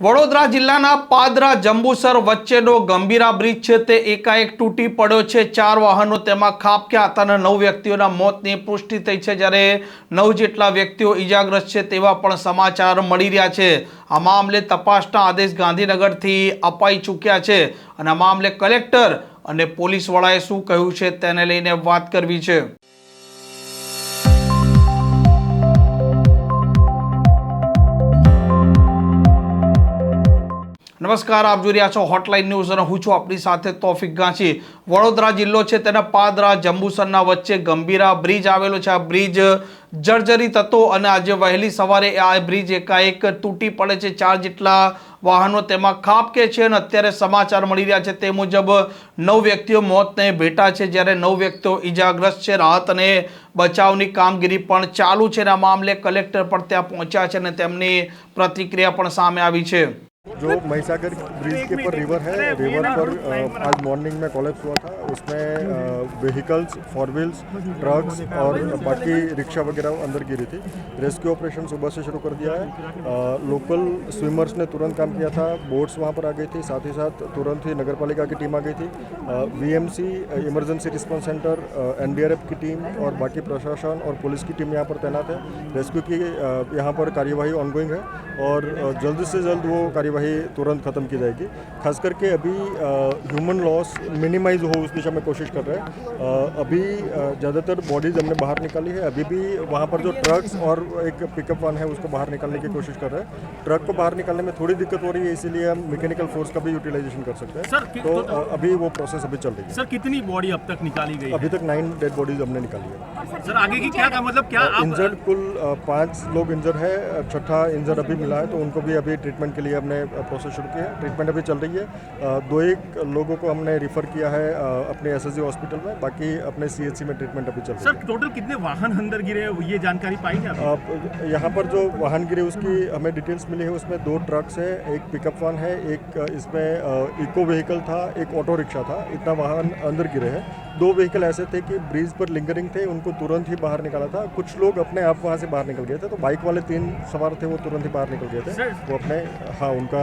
વડોદરા જિલ્લાના પાદરા જંબુસર વચ્ચેનો ગંભીરા બ્રિજ છે તે એકાએક તૂટી પડ્યો છે. ચાર વાહનો તેમાં ખાબક્યા હતા અને નવ વ્યક્તિઓના મોતની પુષ્ટિ થઈ છે. જ્યારે નવ જેટલા વ્યક્તિઓ ઈજાગ્રસ્ત છે તેવા પણ સમાચાર મળી રહ્યા છે. આ મામલે તપાસના આદેશ ગાંધીનગરથી અપાઈ ચૂક્યા છે અને આ મામલે કલેક્ટર અને પોલીસ વડાએ શું કહ્યું છે તેને લઈને વાત કરવી છે. નમસ્કાર, આપ જોઈ રહ્યા છો હોટલાઇન ન્યૂઝ અને હું છું આપણી સાથે તોફિક ગાંચી. વડોદરા જિલ્લો છે તેના પાદરા જંબુસરના વચ્ચે ગંભીરા બ્રિજ આવેલો છે. આ બ્રિજ જર્જરિત હતો અને આજે વહેલી સવારે આ બ્રિજ એકાએક તૂટી પડે છે. ચાર જેટલા વાહનો તેમાં ખાબકે છે અને અત્યારે સમાચાર મળી રહ્યા છે તે મુજબ નવ વ્યક્તિઓ મોતને ભેટા છે. જ્યારે નવ વ્યક્તિઓ ઈજાગ્રસ્ત છે. રાહત અને બચાવની કામગીરી પણ ચાલુ છે અને આ મામલે કલેક્ટર પણ ત્યાં પહોંચ્યા છે અને તેમની પ્રતિક્રિયા પણ સામે આવી છે. जो महिसागर ब्रिज के ऊपर रिवर है रिवर पर आज मॉर्निंग में कॉलेप्स हुआ था। उसमें व्हीकल्स फोर व्हील्स ट्रक्स और बाकी रिक्शा वगैरह अंदर गिरी थी। रेस्क्यू ऑपरेशन सुबह से शुरू कर दिया है। लोकल स्विमर्स ने तुरंत काम किया था। बोट्स वहाँ पर आ गई थी। साथ ही साथ तुरंत ही नगर पालिका की टीम आ गई थी। VMC emergency response centre NDRF की टीम और बाकी प्रशासन और पुलिस की टीम यहाँ पर तैनात है। रेस्क्यू की यहाँ पर कार्यवाही ऑनगोइंग है और जल्द से जल्द वो कार्यवाही तुरंत ख़त्म की जाएगी। खास करके अभी ह्यूमन लॉस मिनिमाइज हो उस दिशा में कोशिश कर रहे हैं। अभी ज़्यादातर बॉडीज हमने बाहर निकाली है। अभी भी वहाँ पर जो ट्रक्स और एक पिकअप वन है उसको बाहर निकालने की कोशिश कर रहे हैं। ट्रक को बाहर निकालने में थोड़ी दिक्कत हो रही है इसीलिए हम मैकेनिकल फोर्स का भी यूटिलाइजेशन कर सकते हैं। तो तो- अभी वो प्रोसेस अभी चल रही है। सर कितनी बॉडी अब तक निकाली गई अभी तक नाइन डेड बॉडीज हमने निकाली है। है सर आगे की क्या मतलब क्या आप इंजर्ड कुल पाँच लोग इंजर है छठा इंजर अभी मिला है तो उनको भी अभी ट्रीटमेंट के लिए हमने प्रोसेस शुरू किया है। ट्रीटमेंट अभी चल रही है। दो एक लोगों को हमने रिफ़र किया है अपने एस हॉस्पिटल में। बाकी अपने सी में ट्रीटमेंट अभी चल रही है। सर टोटल कितने वाहन अंदर गिरे हैं? ये जानकारी पाई है आप यहाँ पर जो वाहन गिरे उसकी हमें डिटेल्स मिली है। उसमें दो ट्रक्स है एक पिकअप वाहन है एक इसमें इको व्हीकल था एक ऑटो रिक्शा था। इतना वाहन अंदर गिरे हैं। दो व्हीकल ऐसे थे कि ब्रिज पर लिंगरिंग थे उनको तुरंत ही बाहर निकाला था। कुछ लोग अपने आप वहाँ से बाहर निकल गए थे तो बाइक वाले तीन सवार थे वो तुरंत ही बाहर निकल गए थे। वो अपने हाँ उनका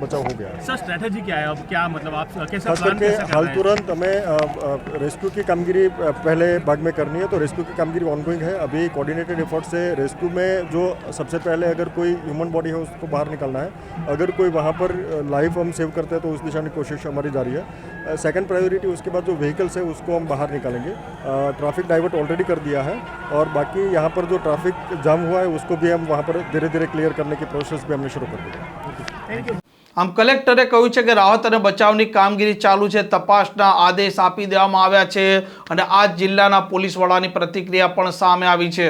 बचाव हो गया। सर स्ट्रेटेजी क्या है? अब क्या मतलब आप कैसा खास प्लान करके कैसे हाल हैं? तुरंत हमें रेस्क्यू की कामगिरी अ, पहले भाग में करनी है तो रेस्क्यू की कामगिरी ऑनगोइंग है। अभी कोऑर्डिनेटेड एफर्ट से रेस्क्यू में जो सबसे पहले अगर कोई ह्यूमन बॉडी है उसको बाहर निकालना है। अगर कोई वहाँ पर लाइफ हम सेव करते हैं तो उस दिशा में कोशिश हमारी जारी है। सेकंड प्रायोरिटी उसके बाद जो व्हीकल्स है उसको हम बाहर निकालेंगे ट्रैफिक डाइवर्ट ऑलरेडी कर दिया है और बाकी यहाँ पर जो ट्रैफिक जाम हुआ है उसको भी हम वहाँ पर धीरे धीरे क्लियर करने की प्रोसेस भी हमने शुरू कर दी है આમ કલેક્ટરે કહ્યું છે કે રાહત અને બચાવની કામગીરી ચાલુ છે તપાસના આદેશ આપી દેવામાં આવ્યા છે અને આ જ જિલ્લાના પોલીસ વડાની પ્રતિક્રિયા પણ સામે આવી છે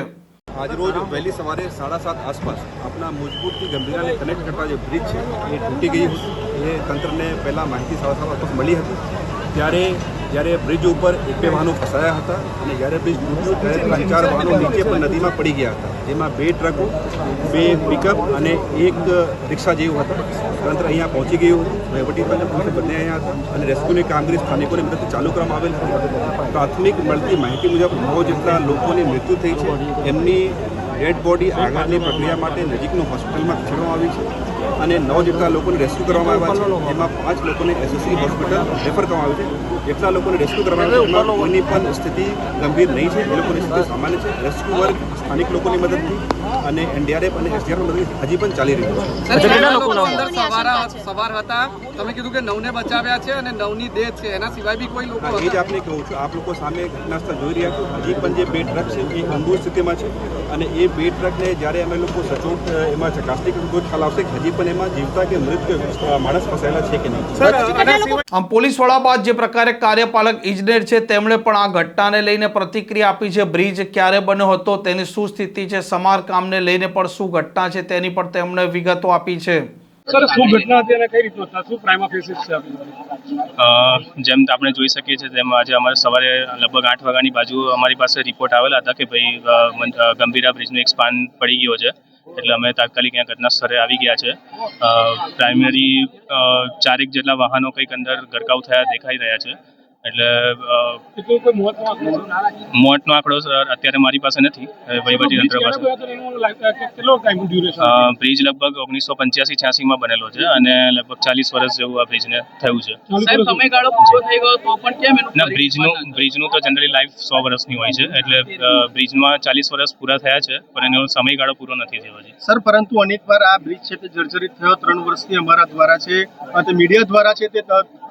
આજરોજ વહેલી સવારે સાડા સાત આસપાસ આપણા મુજપુરથી ગંભીરાને કનેક્ટ કરતા જે બ્રિજ છે એ તૂટી ગઈ હતી એ તંત્રને પહેલાં માહિતી સાડા સાત આસપાસ મળી હતી ત્યારે જ્યારે બ્રિજ ઉપર એક બે વાહનો ફસાયા હતા અને જ્યારે બ્રિજ તૂટ્યું ત્યારે ત્રણ ચાર વાહનો નીચે પણ નદીમાં પડી ગયા હતા. જેમાં બે ટ્રકો, બે પિકઅપ અને એક રિક્ષા જેવું હતા. તંત્ર અહીંયા પહોંચી ગયું વહીવટીતંત્ર પોલીસ બંને અહીંયા હતા અને રેસ્ક્યુની કામગીરી સ્થાનિકોની મદદથી ચાલુ કરવામાં આવેલ હતી. પ્રાથમિક મળતી માહિતી મુજબ નવ જેટલા લોકોની મૃત્યુ થઈ છે. એમની ડેડ બોડી આગળની પ્રક્રિયા માટે નજીકનું હોસ્પિટલમાં ખસેડવામાં આવી છે અને નવ જેટલા લોકોને રેસ્ક્યુ કરવામાં આવ્યા છે. એમાં પાંચ લોકોને એસએસસી હોસ્પિટલ રેફર કરવામાં આવ્યું છે. જેટલા લોકોને રેસ્ક્યુ કરવામાં આવ્યા છે એમાં કોઈની પણ સ્થિતિ ગંભીર નહીં છે. એ લોકોની સ્થિતિ સામાન્ય છે. રેસ્ક્યુ વર્ક સ્થાનિક લોકોની મદદથી અને એનડીઆરએફ અને એસડીઆરએફ મદદથી હજી પણ ચાલી રહ્યું છે. સવાર હતા? તમે કીધું કે નવને બચાવ્યા છે અને નવની ડેથ છે. એના સિવાય બી કોઈ લોકો એ જ આપને કહું છું. આપ લોકો સામે ઘટનાસ્થળ જોઈ રહ્યા છો. હજી પણ જે બે ટ્રક છે એ ગંભીર સ્થિતિમાં છે અને એ બે ટ્રકને જ્યારે અમે લોકો સચોટ એમાં ચકાસણી કરીશું ખ્યાલ આવશે હજી પણ એમાં જીવતા કે મૃત માણસ ફસાયેલા છે કે નહીં? આમ પોલીસ વડા બાદ જે પ્રકારે કાર્યપાલક ઇજનેર છે તેમણે પણ આ ઘટનાને લઈને પ્રતિક્રિયા આપી છે. બ્રિજ ક્યારે બન્યો હતો તેની શું સ્થિતિ છે સમારકામને લઈને પણ શું ઘટના છે તેની પણ તેમણે વિગતો આપી છે. સર, શું ઘટના હતી અને કઈ રીતનો શું પ્રાઇમા ફેસિસ છે જેમ આપણે જોઈ શકીએ છીએ, તેમ આજે અમારે સવારે લગભગ આઠ વાગ્યાની બાજુ અમારી પાસે રિપોર્ટ આવેલા હતા કે ભાઈ ગંભીરા બ્રિજનો એક સ્પાન પડી ગયો છે. એટલે અમે તાત્કાલિક અહીંયા ઘટના સ્થળે આવી ગયા છે. પ્રાઇમરી ચારેક જેટલા વાહનો કંઈક અંદર ગરકાવ થયા, દેખાઈ રહ્યા છે. એટલે મોટનો આંકડો સર અત્યારે મારી પાસે નથી. વહીવટી તંત્ર પાસે. બ્રિજ લગભગ ઓગણીસો પંચ્યાસી છ્યાસીમાં બનેલો છે અને લગભગ ચાલીસ વર્ષ જેવું આ બ્રિજને થયું છે. સાહેબ સમયગાળો પૂરો થઈ ગયો તો પણ કેમ એનું ના બ્રિજનું બ્રિજનું તો જનરલી લાઈફ સો વર્ષની હોય છે. એટલે બ્રિજમાં ચાલીસ વર્ષ પૂરા થયા છે પણ એનો સમયગાળો પૂરો નથી થયો છે સર પરંતુ અનેકવાર આ બ્રિજ છે તે જર્જરિત થયો. ત્રણ વર્ષથી અમારા દ્વારા છે મીડિયા દ્વારા છે તે ત-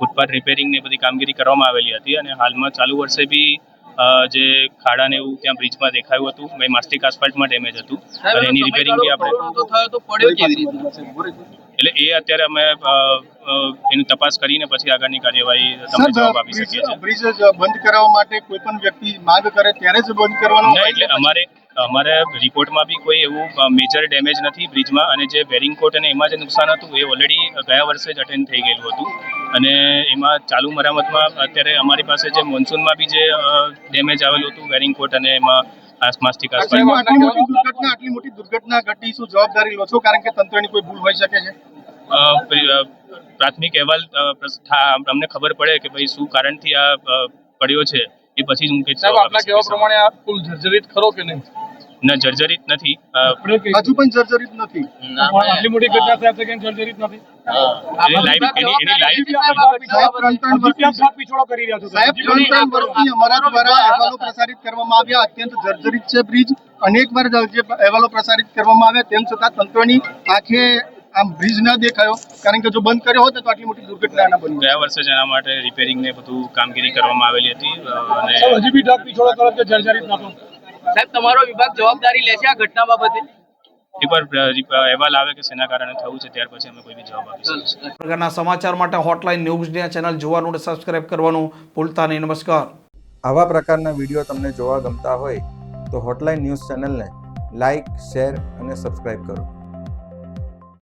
ફૂટપાથ રિપેરિંગ ને બધી કામગીરી કરવામાં આવેલી હતી અને હાલમાં ચાલુ વર્ષે બી જે ખાડા ને એવું ત્યાં બ્રિજમાં દેખાયું હતું ભાઈ માસ્ટિક આસ્ફાલ્ટમાં ડેમેજ હતું. અને એની રિપેરિંગ બી આપણે એટલે એ અત્યારે અમે એની તપાસ કરીને પછી આગળની કાર્યવાહી તમને જવાબ આપી શકીએ છીએ. બ્રિજ બંધ કરાવવા માટે કોઈ પણ વ્યક્તિ માંગ કરે ત્યારે જ બંધ કરવાનો એટલે અમારે અમારે રિપોર્ટમાં બી કોઈ એવું મેજર ડેમેજ નથી બ્રિજમાં અને જે વેરિંગ કોટ અને એમાં જે નુકસાન હતું એ ઓલરેડી ગયા વર્ષે જ અટેન્ડ થઈ ગયેલું હતું. અને એમાં ચાલુ મરામતમાં અત્યારે અમારી પાસે જે મોન્સૂનમાં બી જે ડેમેજ આવેલું હતું વેરિંગ કોટ અને એમાં આસપાસથી આટલી મોટી દુર્ઘટના આટલી મોટી દુર્ઘટના ઘટી શું જવાબદારી લો છો? કારણ કે તંત્રની કોઈ ભૂલ હોઈ શકે છે. પ્રાથમિક અહેવાલ અમને ખબર પડે કે ભાઈ શું કારણથી આ પડ્યો છે એ પછી જ હું કહીશ આપના કહેવા પ્રમાણે આ પુલ જર્જરિત ખરો કે નહીં? ના જર્જરિત નથી. હજુ પણ જર્જરિત નથી. આટલી મોટી ઘટના થયા છે કે જર્જરિત નથી. એની લાઈફ એની એની લાઈફ સાહેબ ત્રણ ત્રણ વર્ષથી ભાગ પીછોડો કરી રહ્યા છો સાહેબ. ત્રણ ત્રણ વર્ષથી અમારા દ્વારા અહેવાલો પ્રસારિત કરવામાં આવ્યા. અત્યંત જર્જરિત છે બ્રિજ. અનેક વાર જે અહેવાલો પ્રસારિત કરવામાં આવ્યા તેમ છતાં તંત્રની આંખે આમ બ્રિજ ન દેખાયો. કારણ કે જો બંધ કર્યો હોત તો આટલી મોટી દુર્ઘટના ના બની ગયા વર્ષે જેના એના માટે રિપેરિંગ ને બધું કામગીરી કરવામાં આવેલી હતી અને હજી બી ઢાક પીછોડો કરો કે જર્જરિત નતો સાહેબ તમારો વિભાગ જવાબદારી લે છે આ ઘટના બાબતે? એકવાર અહેવાલ આવે કે શેના કારણે થયું છે ત્યાર પછી અમે કોઈ બી જવાબ આપીશું. પ્રકારના સમાચાર માટે હોટલાઇન ન્યૂઝની આ ચેનલ જોવાનું અને સબસ્ક્રાઇબ કરવાનું ભૂલતા નહીં. નમસ્કાર. આવા પ્રકારના વીડિયો તમને જોવા ગમતા હોય તો હોટલાઇન ન્યૂઝ ચેનલને લાઇક શેર અને સબસ્ક્રાઇબ કરો.